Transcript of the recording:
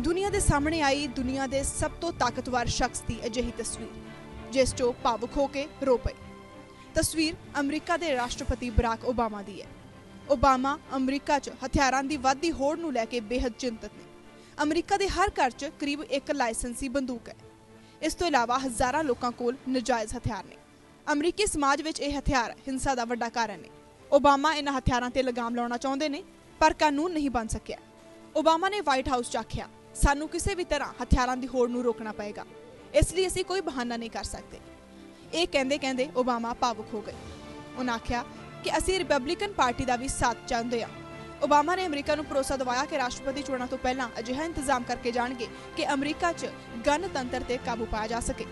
ਦੁਨੀਆ ਦੇ ਸਾਹਮਣੇ ਆਈ ਦੁਨੀਆ ਦੇ ਸਭ ਤੋਂ ਤਾਕਤਵਰ ਸ਼ਖਸ ਦੀ ਅਜਿਹੀ ਤਸਵੀਰ, ਜਿਸ 'ਚੋਂ ਭਾਵੁਕ ਹੋ ਕੇ ਰੋ ਪਏ। ਤਸਵੀਰ ਅਮਰੀਕਾ ਦੇ ਰਾਸ਼ਟਰਪਤੀ ਬਰਾਕ ਓਬਾਮਾ ਦੀ ਹੈ। ਓਬਾਮਾ ਅਮਰੀਕਾ 'ਚ ਹਥਿਆਰਾਂ ਦੀ ਵਾਧੀ ਹੋੜ ਨੂੰ ਲੈ ਕੇ ਬੇहद ਚਿੰਤਤ ਨੇ। ਅਮਰੀਕਾ ਦੇ ਹਰ ਘਰ 'ਚ ਕਰੀਬ ਇੱਕ ਲਾਇਸੈਂਸੀ ਬੰਦੂਕ ਹੈ। ਇਸ ਤੋਂ ਇਲਾਵਾ ਹਜ਼ਾਰਾਂ ਲੋਕਾਂ ਕੋਲ ਨਜਾਇਜ਼ ਹਥਿਆਰ ਨੇ। ਅਮਰੀਕੀ ਸਮਾਜ ਵਿੱਚ ਇਹ ਹਥਿਆਰ ਹਿੰਸਾ ਦਾ ਵੱਡਾ ਕਾਰਨ ਨੇ। ਓਬਾਮਾ ਇਹਨਾਂ ਹਥਿਆਰਾਂ ਤੇ ਲਗਾਮ ਲਾਉਣਾ ਚਾਹੁੰਦੇ ਨੇ, ਪਰ ਕਾਨੂੰਨ ਨਹੀਂ ਬਣ ਸਕਿਆ। ਓਬਾਮਾ ਨੇ ਵਾਈਟ ਹਾਊਸ 'ਚ ਆਖਿਆ ਸਾਨੂੰ ਕਿਸੇ ਵੀ ਤਰ੍ਹਾਂ ਹਥਿਆਰਾਂ ਦੀ ਹੋੜ ਨੂੰ ਰੋਕਣਾ ਪਏਗਾ। ਇਸ ਲਈ ਅਸੀਂ ਕੋਈ ਬਹਾਨਾ ਨਹੀਂ ਕਰ ਸਕਦੇ। ਇਹ ਕਹਿੰਦੇ ਕਹਿੰਦੇ ਓਬਾਮਾ ਭਾਵੁਕ ਹੋ ਗਏ। ਉਹਨਾਂ ਆਖਿਆ ਕਿ ਅਸੀਂ ਰਿਪਬਲਿਕਨ ਪਾਰਟੀ ਦਾ ਵੀ ਸਾਥ ਚਾਹੁੰਦੇ ਹਾਂ। ਓਬਾਮਾ ਨੇ ਅਮਰੀਕਾ ਨੂੰ ਭਰੋਸਾ ਦਿਵਾਇਆ ਕਿ ਰਾਸ਼ਟਰਪਤੀ ਚੋਣਾਂ ਤੋਂ ਪਹਿਲਾਂ ਅਜਿਹਾ ਇੰਤਜ਼ਾਮ ਕਰਕੇ ਜਾਣਗੇ ਕਿ ਅਮਰੀਕਾ 'ਚ ਗਣਤੰਤਰ ਤੇ ਕਾਬੂ ਪਾਇਆ ਜਾ ਸਕੇ।